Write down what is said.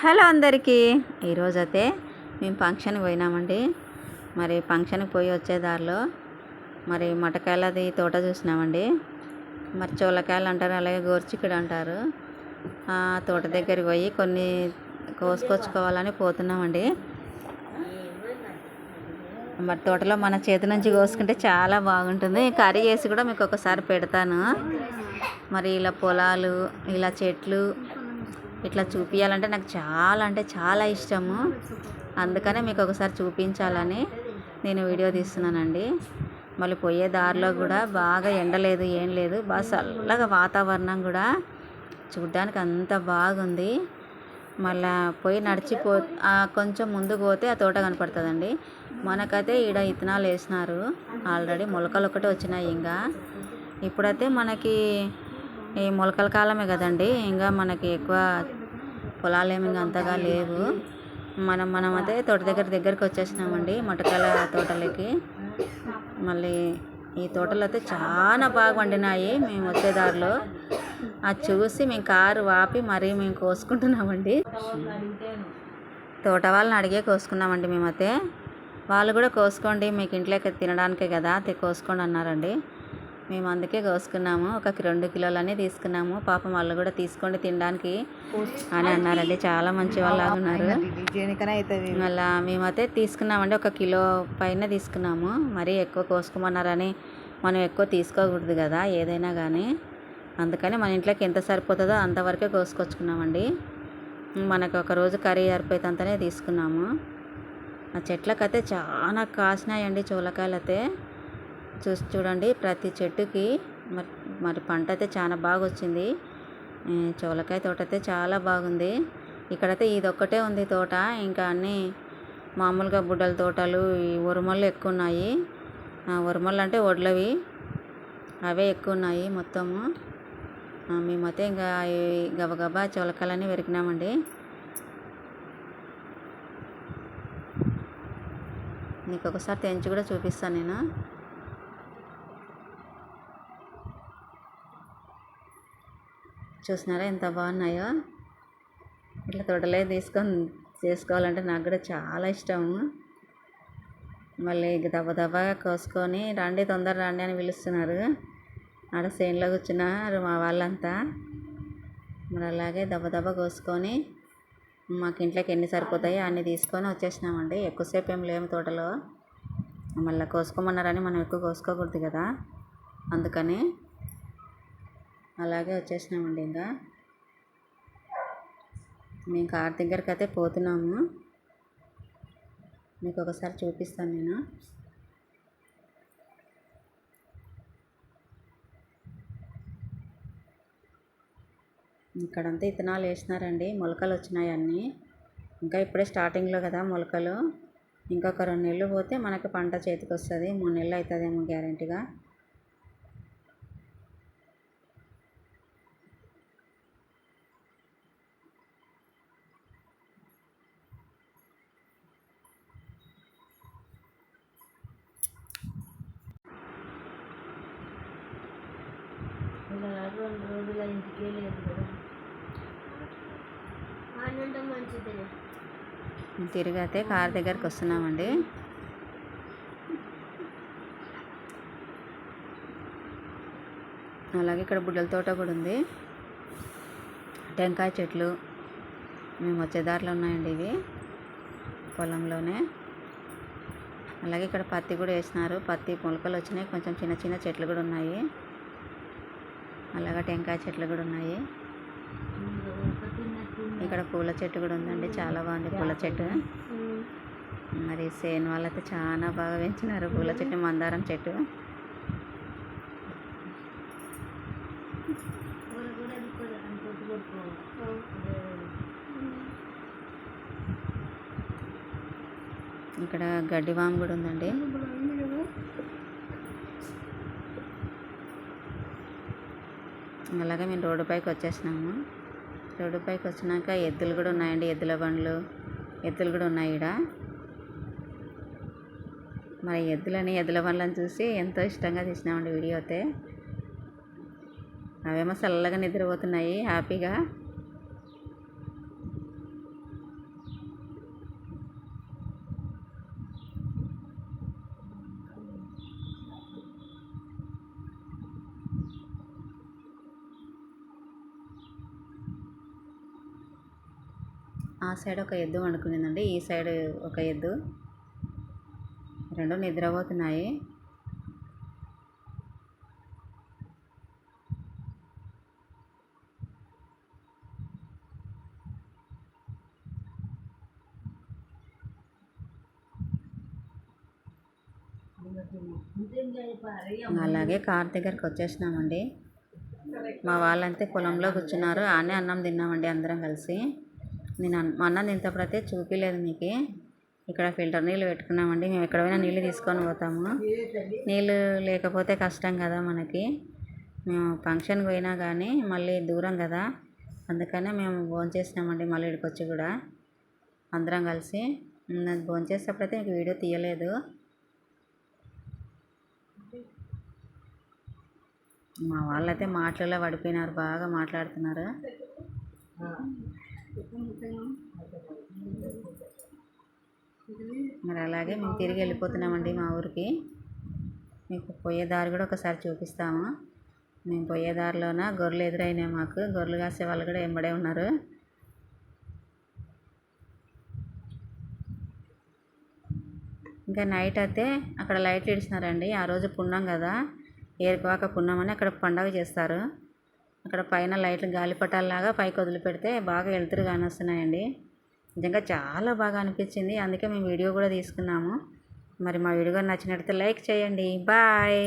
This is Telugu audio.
హలో అందరికీ. ఈరోజు అయితే మేము ఫంక్షన్కి పోయినామండి. మరి ఫంక్షన్కి పోయి వచ్చే దారిలో మరి మటకాయలది తోట చూసినామండి. మరి చోలకాయలు అంటారు అలాగే గోర్చిక్కుడు అంటారు ఆ తోట దగ్గరికి పోయి కొన్ని కోసుకొచ్చుకోవాలని పోతున్నామండి. మరి తోటలో మన చేతి నుంచి కోసుకుంటే చాలా బాగుంటుంది. కర్రీ చేసి కూడా మీకు ఒకసారి పెడతాను. మరి ఇలా పొలాలు ఇలా చెట్లు ఇట్లా చూపించాలంటే నాకు చాలా అంటే చాలా ఇష్టము. అందుకనే మీకు ఒకసారి చూపించాలని నేను వీడియో తీస్తున్నానండి. మళ్ళీ పోయే దారిలో కూడా బాగా ఎండలేదు ఏం లేదు. బాగా చల్లగా వాతావరణం కూడా. చూడ్డానికి అంత బాగుంది. మళ్ళా పోయి నడిచిపో కొంచెం ముందుకు పోతే ఆ తోట కనపడుతుందండి. మనకైతే ఈడ ఇత్తనాలు వేసినారు. ఆల్రెడీ మొలకలు ఒకటే వచ్చినాయి ఇంకా. ఇప్పుడైతే మనకి ఈ మొలకల కాలమే కదండి. ఇంకా మనకి ఎక్కువ పొలాలు ఏమి అంతగా లేవు. మనం మనం అయితే తోట దగ్గర దగ్గరికి వచ్చేసినామండి మటకాల తోటలకి. మళ్ళీ ఈ తోటలు అయితే చాలా బాగా వండినాయి మేము వచ్చే దారిలో. అది చూసి మేము కారు వాపి మరీ మేము కోసుకుంటున్నామండి. తోట వాళ్ళని అడిగే కోసుకున్నామండి మేమైతే. వాళ్ళు కూడా కోసుకోండి మీకు ఇంట్లోకి తినడానికే కదా కోసుకోండి అన్నారండి. మేము అందుకే కోసుకున్నాము. ఒక రెండు కిలోలనే తీసుకున్నాము. పాపం వాళ్ళు కూడా తీసుకోండి తినడానికి అని అన్నారండి. చాలా మంచి వాళ్ళు ఉన్నారు. మళ్ళా మేమైతే తీసుకున్నామండి. ఒక కిలో పైన తీసుకున్నాము. మరీ ఎక్కువ కోసుకోమన్నారని మనం ఎక్కువ తీసుకోకూడదు కదా ఏదైనా కానీ అందుకని మన ఇంట్లోకి ఎంత సరిపోతుందో అంతవరకే కోసుకొచ్చుకున్నామండి. మనకు ఒక రోజు కర్రీ సరిపోయేంతనే తీసుకున్నాము. ఆ చెట్లకైతే చాలా కాసినాయండి. చూలకాయలు అయితే చూసి చూడండి ప్రతి చెట్టుకి మరి మరి పంట అయితే చాలా బాగా వచ్చింది చోలకాయ తోట అయితే చాలా బాగుంది. ఇక్కడైతే ఇది ఒక్కటే ఉంది తోట. ఇంకా అన్నీ మామూలుగా బుడ్డల తోటలు ఈ ఉరుమలు ఎక్కువ ఉన్నాయి ఆ ఉరుమలు అంటే వడ్లవి. అవే ఎక్కువ ఉన్నాయి మొత్తము మేమైతే ఇంకా ఈ గబగబా చోలకాయలన్నీ వెరికినామండి నీకు ఒకసారి తెంచి కూడా చూపిస్తాను నేను. చూసినారా ఎంత బాగున్నాయో? ఇట్లా తోటలే తీసుకొని చేసుకోవాలంటే నాకు కూడా చాలా ఇష్టము మళ్ళీ ఇక కోసుకొని రండి తొందర రండి అని పిలుస్తున్నారు. ఆడ చేనులో కూర్చున్నారు మా వాళ్ళంతా. మరి అలాగే దబ్బ దబ్బ కోసుకొని మాకు ఇంట్లోకి ఎన్ని సరిపోతాయో అన్ని తీసుకొని వచ్చేసినామండి. ఎక్కువసేపు ఏం లేము తోటలో. మళ్ళీ కోసుకోమన్నారని మనం ఎక్కువ కోసుకోకూడదు కదా. అందుకని అలాగే వచ్చేసినామండి ఇంకా. మేము కార్ దగ్గరికి అయితే పోతున్నాము. మీకు ఒకసారి చూపిస్తాను నేను. ఇక్కడంతా ఇత్తనాలు వేసినారండి. మొలకలు వచ్చినాయి అన్నీ. ఇంకా ఇప్పుడే స్టార్టింగ్లో కదా మొలకలు. ఇంకొక రెండు నెలలు పోతే మనకి పంట చేతికి వస్తుంది మూడు నెలలు అవుతుందేమో గ్యారంటీగా ఇలా రెండు రోజుల ఇంటికే లేదు కదా. మంచిది. తిరిగి అయితే కార్ దగ్గరికి వస్తున్నామండి. అలాగే ఇక్కడ బుడ్డల తోట కూడా ఉంది. టెంకాయ చెట్లు మేము వచ్చే దారిలో ఉన్నాయండి ఇవి పొలంలోనే. అలాగే ఇక్కడ పత్తి కూడా వేసినారు. పత్తి మొలకలు వచ్చినాయి. కొంచెం చిన్న చిన్న చెట్లు కూడా ఉన్నాయి. అలాగే టెంకాయ చెట్లు కూడా ఉన్నాయి. ఇక్కడ పూల చెట్టు కూడా ఉందండి. చాలా బాగుంది పూల చెట్టు. మరి సేన్ వాళ్ళైతే చాలా బాగా పెంచినారు పూల చెట్టు మందారం చెట్టు. ఇక్కడ గడ్డివాము కూడా ఉందండి. అలాగే మేము రోడ్డు పైకి వచ్చేసినాము. రోడ్డు పైకి వచ్చినాక ఎద్దులు కూడా ఉన్నాయండి. ఎద్దుల బండ్లు ఎద్దులు కూడా ఉన్నాయి ఈడ. మరి ఎద్దులని ఎద్దుల బండ్లను చూసి ఎంతో ఇష్టంగా తీసినామండి వీడియో అయితే. అవేమో చల్లగా నిద్రపోతున్నాయి హ్యాపీగా. ఆ సైడ్ ఒక ఎద్దు వండుకునిందండి ఈ సైడ్ ఒక ఎద్దు. రెండు నిద్రపోతున్నాయి. అలాగే కార్ దగ్గరకు వచ్చేసినామండి. మా వాళ్ళంతే పొలంలో కూర్చున్నారు ఆనే అన్నం తిన్నామండి అందరం కలిసి. నేను అన్- ఇంతప్పుడైతే చూపించలేదు మీకు. ఇక్కడ ఫిల్టర్ నీళ్ళు పెట్టుకున్నామండి. మేము ఎక్కడ పోయినా నీళ్ళు తీసుకొని పోతాము. నీళ్ళు లేకపోతే కష్టం కదా మనకి. మేము ఫంక్షన్కి పోయినా కానీ మళ్ళీ దూరం కదా. అందుకనే మేము భోంచేసినామండి మళ్ళీ ఇక్కడికి వచ్చి కూడా. అందరం కలిసి. నాకు భోంచేసేటప్పుడైతే మీకు వీడియో తీయలేదు. మా వాళ్ళైతే మాటలలో పడిపోయినారు బాగా మాట్లాడుతున్నారు. మరి అలాగే మేము తిరిగి వెళ్ళిపోతున్నామండి మా ఊరికి. మీకు పోయే దారి కూడా ఒకసారి చూపిస్తాము. మేము పోయే దారిలోన గొర్రెలు ఎదురైనాయి మాకు. గొర్రెలు కాసే వాళ్ళు కూడా ఎంబడే ఉన్నారు. ఇంకా నైట్ అయితే అక్కడ లైట్లు ఇడిచినారండి. ఆ రోజు పున్నాం కదా. ఏరుకోవాక పున్నాం అని అక్కడ పండగ చేస్తారు. అక్కడ పైన లైట్లు గాలిపటాల్లాగా పైకి వదిలిపెడితే బాగా వెళ్తురు కానొస్తున్నాయండి నిజంగా చాలా బాగా అనిపించింది. అందుకే మేము వీడియో కూడా తీసుకున్నాము. మరి మా వీడియో నచ్చినట్లయితే లైక్ చేయండి. బాయ్.